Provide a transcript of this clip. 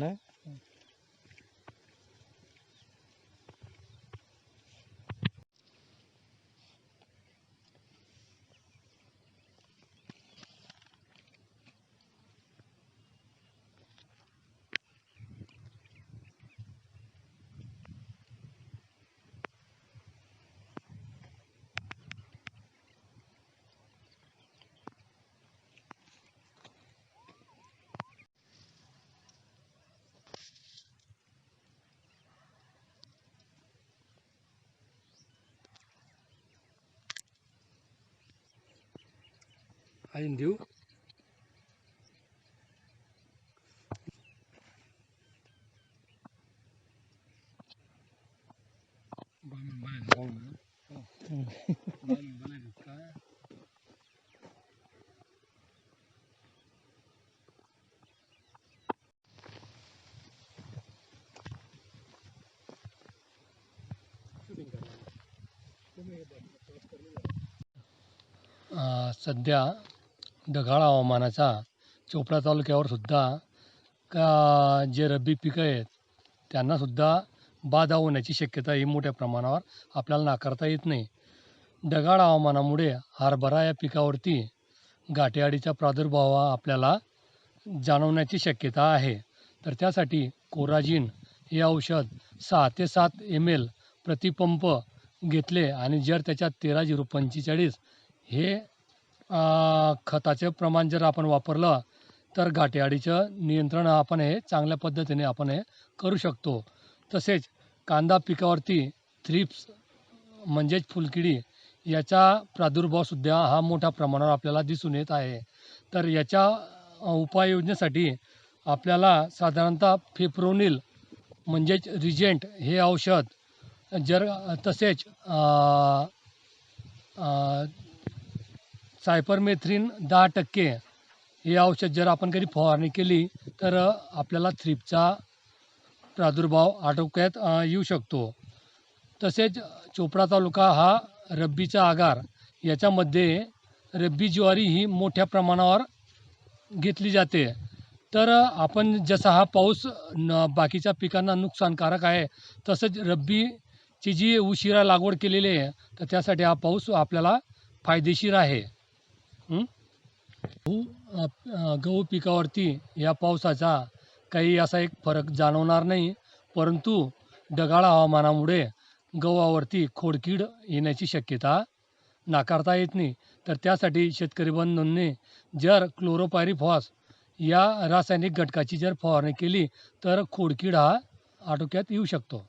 আপনার अजून देऊ बामण बनायचं बामण बनायचं काय अं, सध्या ढगाळ हवामानाचा चोपडा तालुक्यावर सुद्धा का जे रब्बी पिकं आहेत त्यांनासुद्धा बाधा होण्याची शक्यता ही मोठ्या प्रमाणावर आपल्याला नाकारता येत नाही. ढगाळ हवामानामुळे हरभरा या पिकावरती गाठेआडीचा प्रादुर्भाव हा आपल्याला जाणवण्याची शक्यता आहे. तर त्यासाठी कोराजिन हे औषध सहा ते सात एम एल प्रतिपंप घेतले आणि जर त्याच्यात तेरा झिरो पंचेचाळीस हे खताचे प्रमाण जर आपण वापरलं तर घाटेआडीचं नियंत्रण आपण हे चांगल्या पद्धतीने आपण हे करू शकतो. तसेच कांदा पिकावरती थ्रिप्स म्हणजेच फुलकिडी याचा प्रादुर्भावसुद्धा हा मोठ्या प्रमाणावर आपल्याला दिसून येत आहे. तर याच्या उपाययोजनेसाठी आपल्याला साधारणतः फेप्रोनिल म्हणजेच रिजेंट हे औषध जर तसेच सायपरमेथ्रिन दहा टक्के हे औषध जर आपण कधी फवारणी केली तर आपल्याला थ्रीपचा प्रादुर्भाव आटोक्यात येऊ शकतो. तसेच चोपडा तालुका हा रब्बीचा आगार. याच्यामध्ये रब्बी ज्वारी ही मोठ्या प्रमाणावर घेतली जाते. तर आपण जसा हा पाऊस न बाकीच्या पिकांना नुकसानकारक आहे तसंच रब्बीची जी उशिरा लागवड केलेली आहे तर त्यासाठी हा पाऊस आपल्याला फायदेशीर आहे. गहू गहू पिकावरती या पावसाचा काही असा एक फरक जाणवणार नाही परंतु ढगाळ हवामानामुळे गव्हावरती खोडकीड येण्याची शक्यता नाकारता येत नाही. तर त्यासाठी शेतकरी बंधूंनी जर क्लोरोपायरीफॉस या रासायनिक घटकाची जर फवारणी केली तर खोडकीड हा आटोक्यात येऊ शकतो.